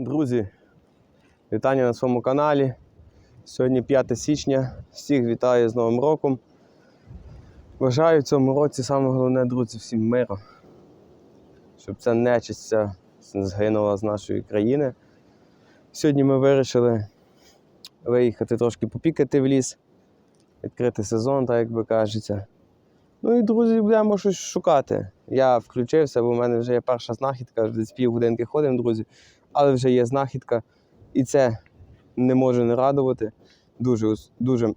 Друзі, вітання на своєму каналі. Сьогодні 5 січня. Всіх вітаю з Новим роком. Бажаю в цьому році саме головне, друзі, всім миру. Щоб ця нечисть згинула з нашої країни. Сьогодні ми вирішили виїхати трошки попікати в ліс, відкрити сезон, так як би кажеться. Ну і друзі, будемо щось шукати. Я включився, бо в мене вже є перша знахідка, десь півгодинки ходимо, друзі, але вже є знахідка. І це не може не радувати. Дуже, дуже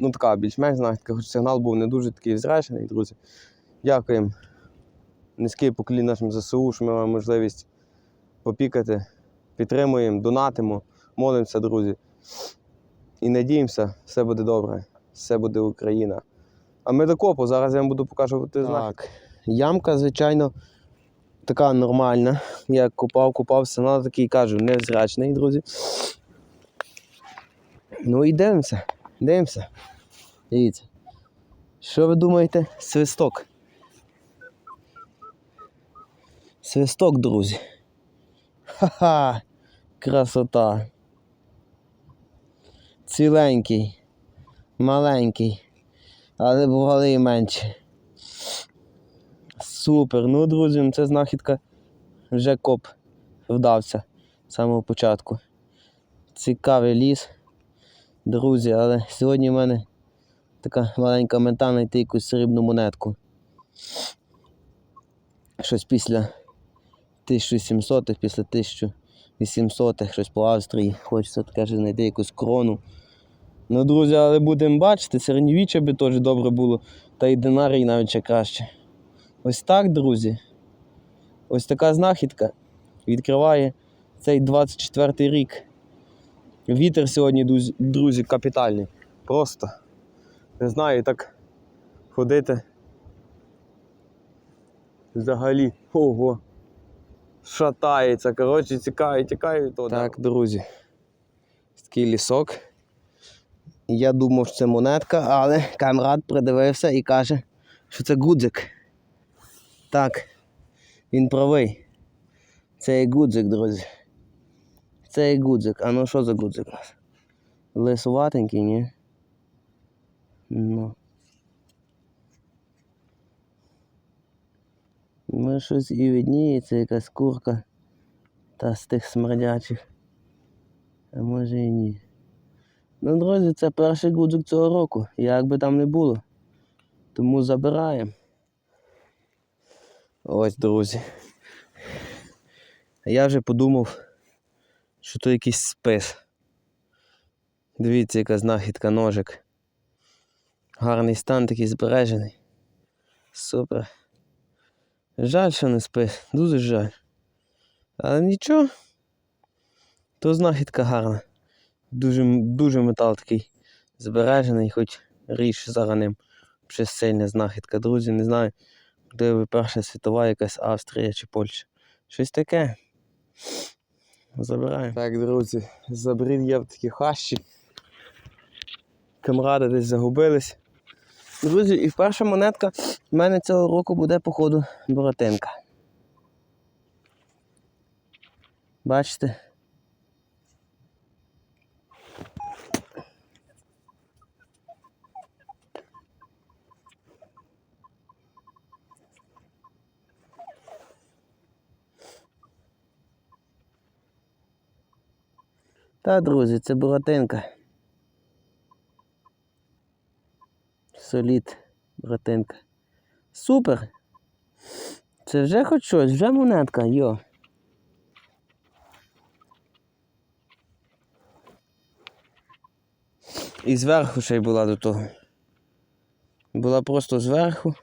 ну така більш-менш знахідка, хоч сигнал був не дуже такий зречений, друзі. Дякуємо. Низький поклін нашим ЗСУ, що ми маємо можливість попікати. Підтримуємо, донатимо, молимося, друзі. І надіємося, все буде добре, все буде Україна. А ми до копу, зараз я вам буду показувати знак. Так, ямка, звичайно, така нормальна. Я купав, купався, але такий кажу, невзрачний, друзі. Ну і дивимося, дивимося. Дивіться. Що ви думаєте? Свисток. Свисток, друзі. Ха-ха! Красота. Ціленький, маленький, але бували і менші. Супер. Ну, друзі, ну це знахідка вже коп вдався з самого початку. Цікавий ліс, друзі, але сьогодні в мене така маленька мета знайти якусь срібну монетку. Щось після 1700 х після 1800 х щось по Австрії. Хочеться таке ж знайти якусь крону. Ну, друзі, але будемо бачити, середньовіччя би теж добре було, та й динарій навіть ще краще. Ось так, друзі. Ось така знахідка відкриває цей 24 рік. Вітер сьогодні, друзі- капітальний. Просто. Не знаю, так ходити. Взагалі. Ого. Шатається. Коротше, тікаю від того. Так, друзі. Такий лісок. Я думав, що це монетка, але камрад придивився і каже, що це гудзик. Так, він правий. Це є гудзик, друзі. Це є гудзик. А ну що за гудзик у нас? Лисуватенький, ні? Ну. Ну, щось і відніється, якась курка та з тих смердячих. А може і ні. Ну, друзі, це перший гудзик цього року, як би там не було. Тому забираємо. Ось, друзі. Я вже подумав, що то якийсь спис. Дивіться, яка знахідка ножик. Гарний стан такий збережений. Супер. Жаль, що не спис, дуже жаль. Але нічого. То знахідка гарна. Дуже, дуже метал такий збережений, хоч ріж зараз ним. Ще сильна знахідка. Друзі, не знаю, де Перша світова, якась Австрія чи Польща. Щось таке. Забираємо. Так, друзі, забрів я в такі хащі. Камради десь загубились. Друзі, і перша монетка в мене цього року буде, походу, Боротинка. Бачите? Та, друзі, це Боротинка. Солід, братинка. Супер! Це вже хоч щось, вже монетка, йо. І зверху ще й була до того. Була просто зверху.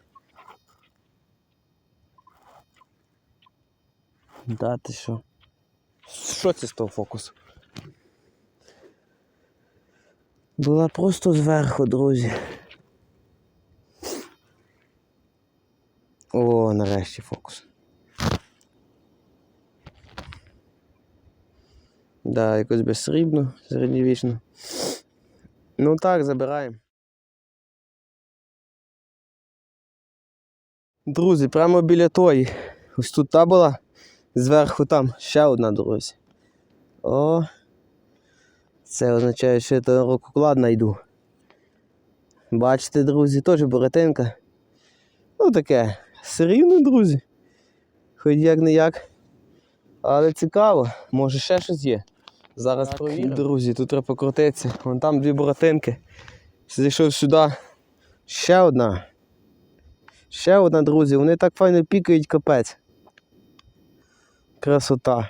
Да, ти що? Що це з того фокусу? Була просто зверху, друзі. О, нарешті фокус. Да, якось безсрібно, середньовічно. Ну так, забираємо. Друзі, прямо біля тої. Ось тут та була Зверху там ще одна, друзі. О. Це означає, що я того року клад знайду. Бачите, друзі, теж буратинка. Ну таке, все рівно, друзі. Хоч як не як. Але цікаво, може ще щось є. Зараз провіримо. Друзі, тут треба покрутитися. Вон там дві буратинки. Зайшов сюди. Ще одна. Ще одна, друзі. Вони так файно пікають капець. Красота.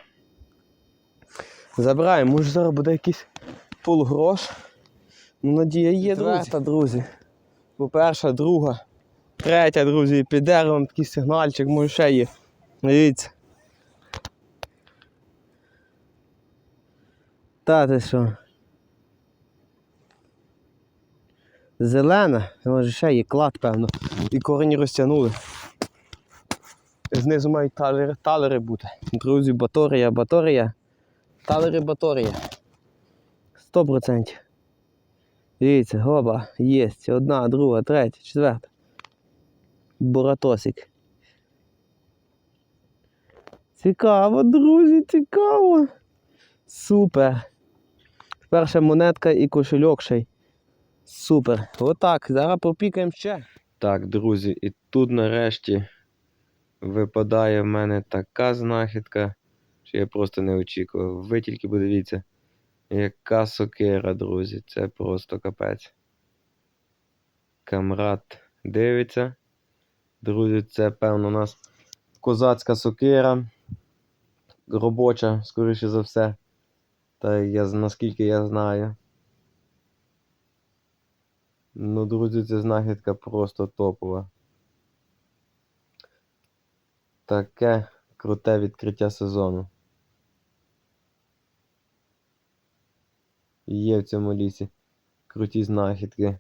Забираємо, може зараз буде якийсь полгрош. Ну, надія є, друзі. друзі. Бо перша, друга, третя, друзі, під деревом такий сигнальчик, може ще є. Дивіться. Та ти що? Зелена, може ще є клад, певно. І корені розтягнули. Знизу мають талери, талери бути. Друзі, баторія, баторія. Талери, баторія. Сто процентів. Дивіться, гоба, є. Одна, друга, третя, четверта. Буратосик. Цікаво, друзі, цікаво. Супер. Перша монетка і кошельок ще. Супер. Отак, зараз попікаємо ще. Так, друзі, і тут нарешті випадає в мене така знахідка, що я просто не очікував. Ви тільки подивіться, яка сокира, друзі, це просто капець. Камрад дивиться. Друзі, це певно у нас козацька сокира. Робоча, скоріше за все. Та я наскільки я знаю. Ну, друзі, ця знахідка просто топова. Таке круте відкриття сезону. Є в цьому лісі круті знахідки.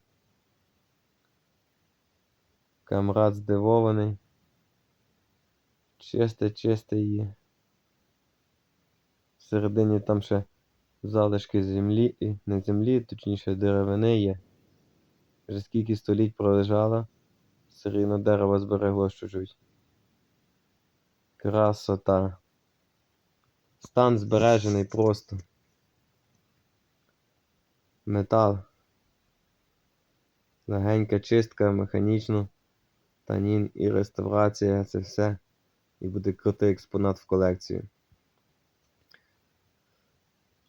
Камрад здивований. Чисте, чисте її. Всередині там ще залишки землі, не землі, точніше деревини є. Вже скільки століть пролежало, все рівно дерево зберегло чуть-чуть. Красота. Стан збережений просто. Метал. Легенька чистка, механічно. Танін і реставрація це все. І буде крутий експонат в колекцію.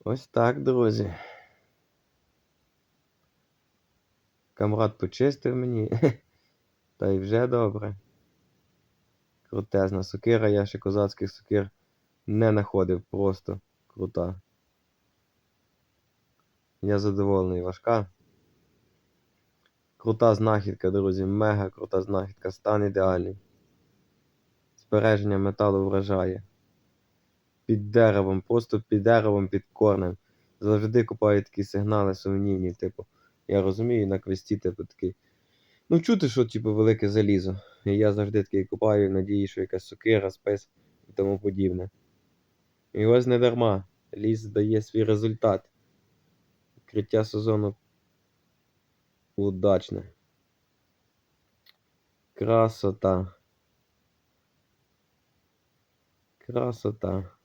Ось так, друзі. Камрад почистив мені. Та й вже добре. Крутезна сокира, я ще козацьких сокир не знаходив, просто крута. Я задоволений, важка. Крута знахідка, друзі, мега крута знахідка, стан ідеальний. Збереження металу вражає. Під деревом, просто під деревом, під корнем. Завжди купаю такі сигнали сумнівні, типу. Я розумію, на квесті, типу, такий. Ну, чути, що, типу, велике залізо. І я завжди такий купаю в надії, що якась сокира, спис і тому подібне. І ось не дарма. Ліс дає свій результат. Відкриття сезону удачне. Красота. Красота.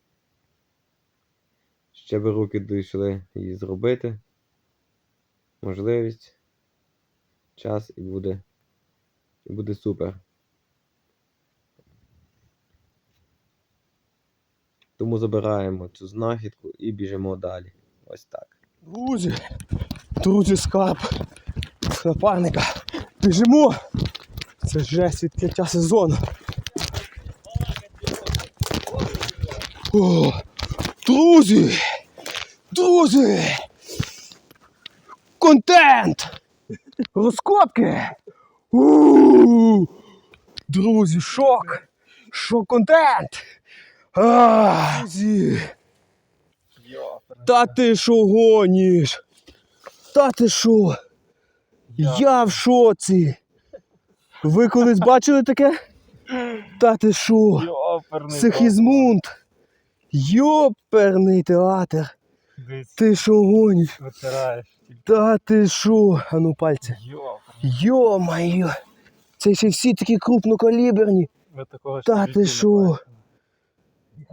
Ще би руки дійшли її зробити. Можливість. Час і буде. І буде супер. Тому забираємо цю знахідку і біжимо далі. Ось так. Друзі, друзі, скарб напарника. Біжимо. Це жесть відкриття сезону. О, друзі! Друзі! Контент! Розкопки! у Друзі, шок! Шок контент! А, Друзі! Та ти що гоніш? Та ти що? Я в шоці! Ви колись бачили таке? Та ти що? Сихізмунд! Йоперний театр! Десь Ти що гоніш? витираєш. Та ти що? А ну пальці. Йоперний. Та ти що?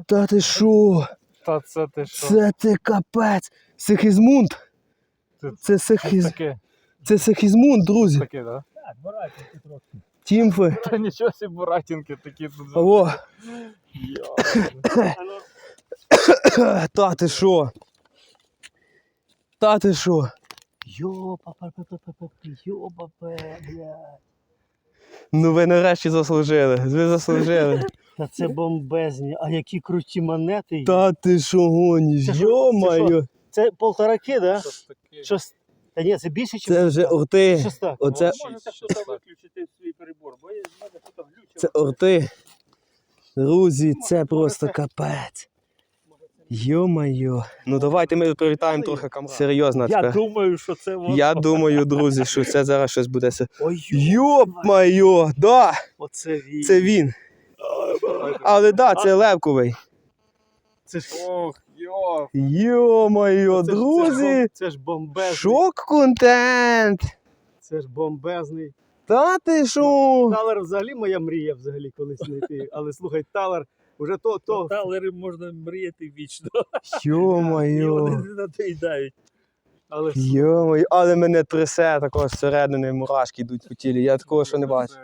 Та це ти що? Це ти капець. Сихізмунд. Це- Це сихіз... Таке, Це Сихізмунд, друзі. таке, да? Тімфи. Та нічого собі буратінки такі тут. Йо. Та ти що? Та ти що? Йопа, йопа, блядь. Ну ви нарешті заслужили. Ви заслужили. Та це бомбезні, а які круті монети. Та ти що гониш? Це що? Йо-моє. Це полтораки, да? Щось таке. Щось... Та ні, це більше, ніж Це вже орти. Щось так. Оце, Можете хтось виключити свій перебор, бо я в мене глючить. це орти. Друзі, це просто капець. Йо-моє. Ну давайте ми привітаємо трохи камраду. Серйозно Я тепер. думаю, що це воно. Я думаю, друзі, що це зараз щось буде. се- Ой, Йоп-моє, да, Оце він. це він. Але да, це левковий. Це ж... Ох, йо. Йо-моє, це Це ж, друзі. це ж бомбезний. Шок контент. Це ж бомбезний. Та ти що? Талер взагалі моя мрія взагалі колись знайти. Але слухай, Талер, уже то, то. Талери можна мріяти вічно. Йо-моє. вони не надоїдають. Але Йо-моє, але мене трясе такого зсередини мурашки йдуть по тілі. Я такого ще не бачив.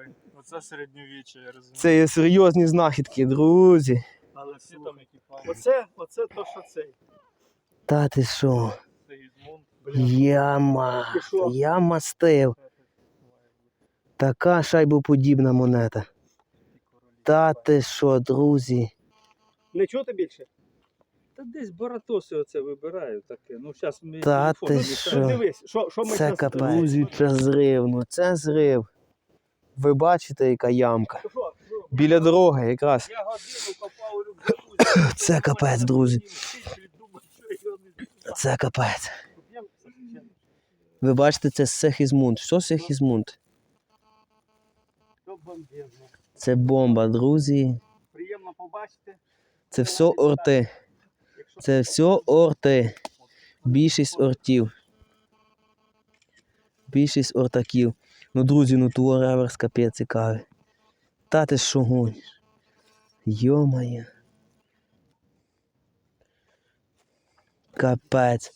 Оце- Оце середньовіччя, я розумію. Це є серйозні знахідки, друзі. але Всі там файні. Оце, оце то, що цей. Та ти що? Це Гізмунд. Яма. Ти що? Я мастив. Така шайбоподібна монета. Та ти що, друзі? Не чути більше? Та десь баратоси оце вибирають таке. Ну, зараз ми Та телефон ти що? Дивись, що, що ми Це щас- капець. Друзі, це зрив, ну це зрив. Ви бачите, яка ямка? Біля дороги якраз. Я годину копав у рюкзаку. Це капець, друзі. Це капець. Ви бачите, це Сехізмунд. Що Сехізмунд? Це бомба, друзі. Приємно побачити. Це все орти. Це все орти. Більшість ортів. Більшість ортаків. Ну, друзі, ну ту реверс капець цікавий. Та ти що гониш? Йомає. Капець.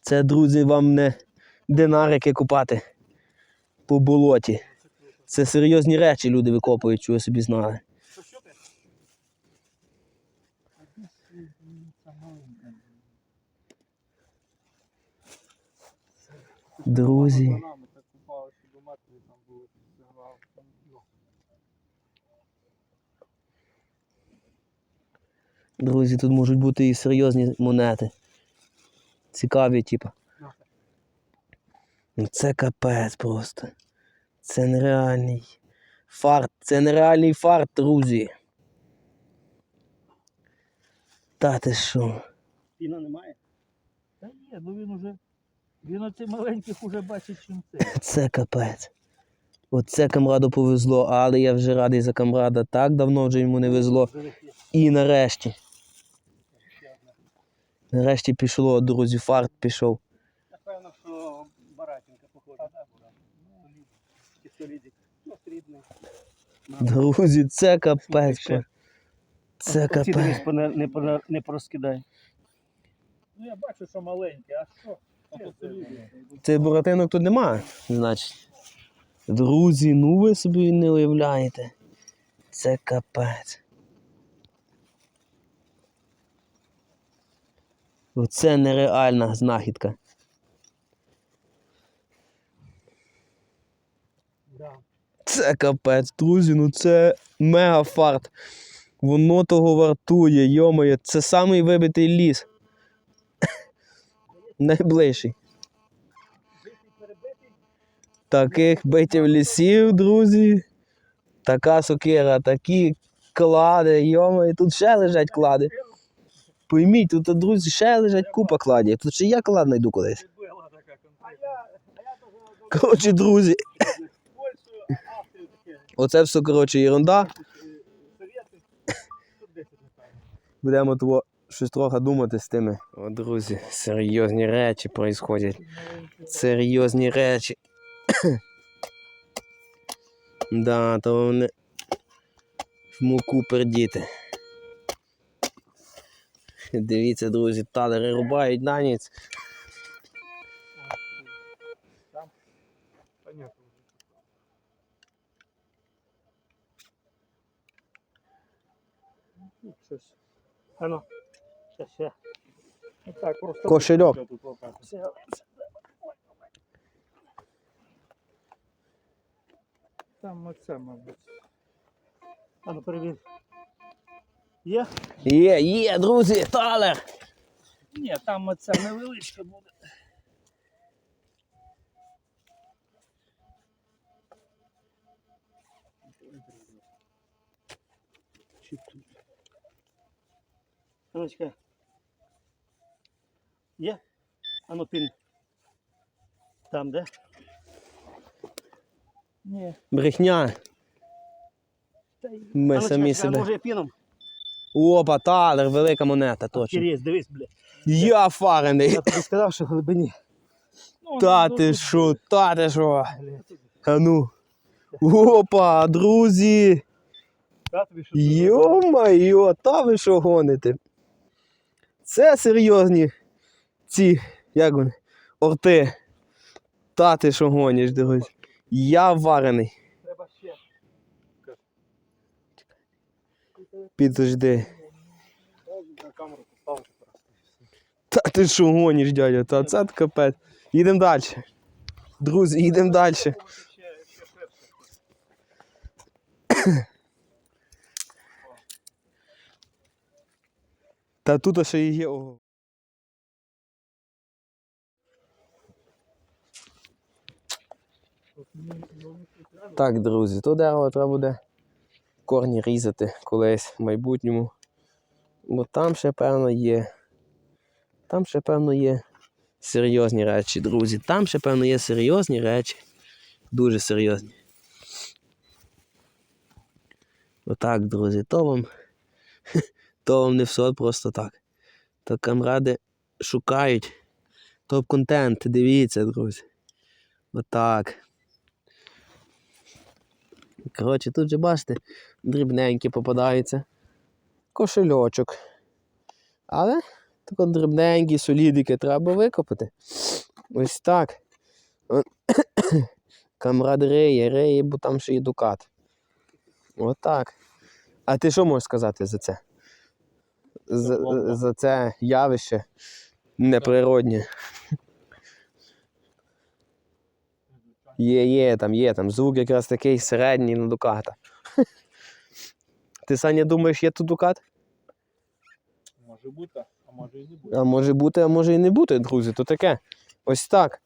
Це, друзі, вам не динарики купати по болоті. Це серйозні речі люди викопують, що ви собі знали. Що, що ти? Друзі. Бананами так купали, що до матері там було сигнал. Ну, Друзі, тут можуть бути і серйозні монети. Цікаві, типа. Ну це капець просто. Це нереальний фарт. Це нереальний фарт, друзі. Та ти що? Піна немає? Та є, ну він уже. Він оцих маленьких уже бачить, чим це. Це капець. Оце камраду повезло, але я вже радий за камрада. Так давно вже йому не везло. І нарешті. Нарешті пішло, друзі, фарт пішов. Напевно, що баратінка походить. Ну, срібний. Друзі, це капець. Це капець. поне- не, порозкидай. Ну я бачу, що маленькі, а що? Це? Буратинок тут немає, значить. Друзі, ну ви собі не уявляєте. Це капець. Оце нереальна знахідка. Це капець, друзі, ну це мега фарт. Воно того вартує, йомоє, це самий вибитий ліс. Найближчий. Таких битів лісів, друзі. Така сокира, такі клади, йомоє, тут ще лежать клади. Пойміть, тут, друзі, ще лежать купа кладів. Тут ще я клад знайду колись. Коротше, друзі, оце все, коротше, ерунда. Совєти. Тут 10 напевно. Будемо того щось трохи думати з тими. О, друзі, серйозні речі происходять. Серйозні речі. да, то вони. муку пердіти. Дивіться, друзі, талери рубають на ніц. Там Кошельок. отак. Це, Там оце, мабуть. а ну перевір. Є? Є, є, друзі, талер! Ні, там оце невеличке буде. Чи тут? А ну чекай. Є? А ну пін. Там, де? Ні. Брехня. Ми а ну, самі чекай, чекай, себе. Може я піном? Опа, талер, велика монета, точно. Кирєс, дивись, бля. Я фарений. Я тобі сказав, що в глибині. Ну, Та ну, ти ну, що, та ти що? А ну. Опа, друзі! Та тобі що Йо-майо, та ви що гоните? Це серйозні ці, як вони, орти. Та ти що гониш, друзі. Я варений. Треба ще. Підожди. Та ти що гониш, дядя? Та це капець. Їдемо далі. Друзі, їдемо далі. Та тут ще є. Так, друзі, то дерево треба буде корні різати колись в майбутньому. Бо там ще, певно, є. Там ще, певно, є серйозні речі, друзі. Там ще, певно, є серйозні речі. Дуже серйозні. Отак, друзі, то вам. То вам не все просто так. То камради шукають топ-контент. Дивіться, друзі. Отак. Коротше, тут же бачите, дрібненькі попадаються. Кошельочок. Але тако дрібненькі, солідики треба викопати. Ось так. Камрад риє, риє, бо там ще і дукат. Отак. А ти що можеш сказати за це? За, за це явище неприроднє. Є, є, там є, там звук якраз такий середній на дуката. Ти Саня думаєш, є тут дукат? Може бути, а може і не бути. А може бути, а може і не бути, друзі, то таке. Ось так.